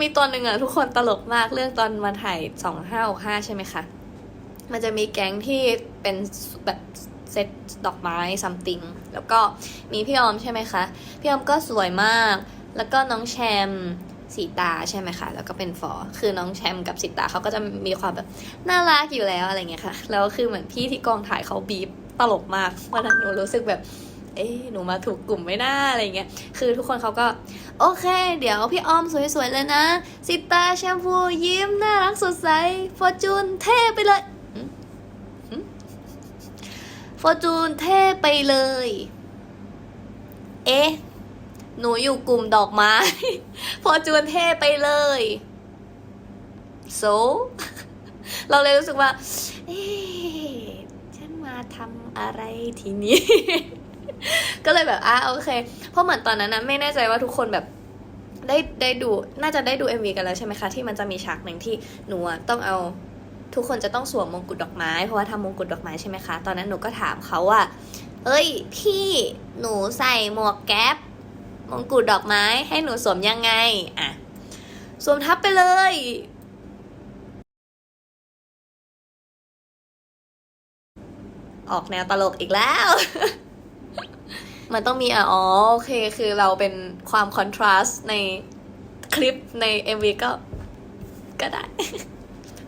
มีตอนหนึ่งอะทุกคนตลกมากเรื่องตอนมาถ่ายสองห้าหกห้าใช่ไหมคะ มันจะมีแก๊งที่เป็นแบบเซตดอกไม้ซัมติงแล้วก็มีพี่ออมใช่ไหมคะ พี่ออมก็สวยมาก แล้วก็น้องแชมสีตาใช่ไหมคะ แล้วก็เป็นฟอ คือน้องแชมกับสีตาเขาก็จะมีความแบบน่ารักอยู่แล้วอะไรเงี้ยค่ะ แล้วคือเหมือนพี่ที่กองถ่ายเขาบีบตลกมากวันนั้นหนูรู้สึกแบบ เอ๊หนูมาถูกกลุ่มไม่น่าอะไรเงี้ย คือทุกคนเขาก็ โอเค เดี๋ยวพี่ออมสวยๆเลยนะ สิตาแชมพูยิ้มน่ารักสดใสฟอร์จูนเท่ไปเลยฟอร์จูนเท่ไปเลย เอ๊ะ หนูอยู่กลุ่มดอกไม้ ฟอร์จูนเท่ไปเลย so เราเลยรู้สึกว่า เอ๊ะ ฉันมาทำอะไรทีนี้ ก็เลยแบบอะโอเค เพราะเหมือนตอนนั้นนะไม่แน่ใจว่าทุกคนแบบได้ได้ดูน่าจะได้ดู MV กันแล้วใช่ไหมคะ ที่มันจะมีฉากหนึ่งที่หนูต้องเอาทุกคนจะต้องสวมมงกุฎดอกไม้เพราะว่าทำมงกุฎดอกไม้ใช่ไหมคะ ตอนนั้นหนูก็ถามเขาว่า เอ้ย พี่หนูใส่หมวกแก๊ปมงกุฎดอกไม้ให้หนูสวมยังไงอะสวมทับไปเลยออกแนวตลกอีกแล้ว มันต้องมีอะอ๋อโอเคคือเราเป็นความคอนทราสต์ในคลิปใน MV ก็ก็ได้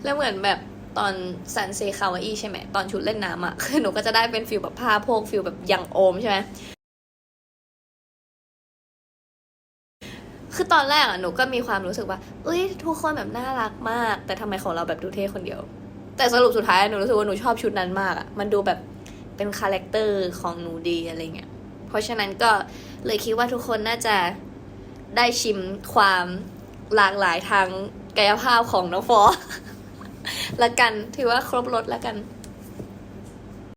แล้วเหมือนแบบตอนซันเซคาวาอีใช่ไหม ตอนชุดเล่นน้ำอะ คือหนูก็จะได้เป็นฟิลแบบผ้าโพกฟิลแบบยังโอมใช่ไหม คือตอนแรกอะหนูก็มีความรู้สึกว่า เอ้ยทุกคนแบบน่ารักมาก แต่ทำไมของเราแบบดูเท่คนเดียว แต่สรุปสุดท้ายหนูรู้สึกว่าหนูชอบชุดนั้นมากอะ มันดูแบบเป็นคาแรคเตอร์ของหนูดีอะไรเงี้ย เพราะฉะนั้นก็เลยคิดว่าทุกคนน่าจะได้ชิมความหลากหลายทางกายภาพของน้องฟอละกันถือว่าครบรถละกัน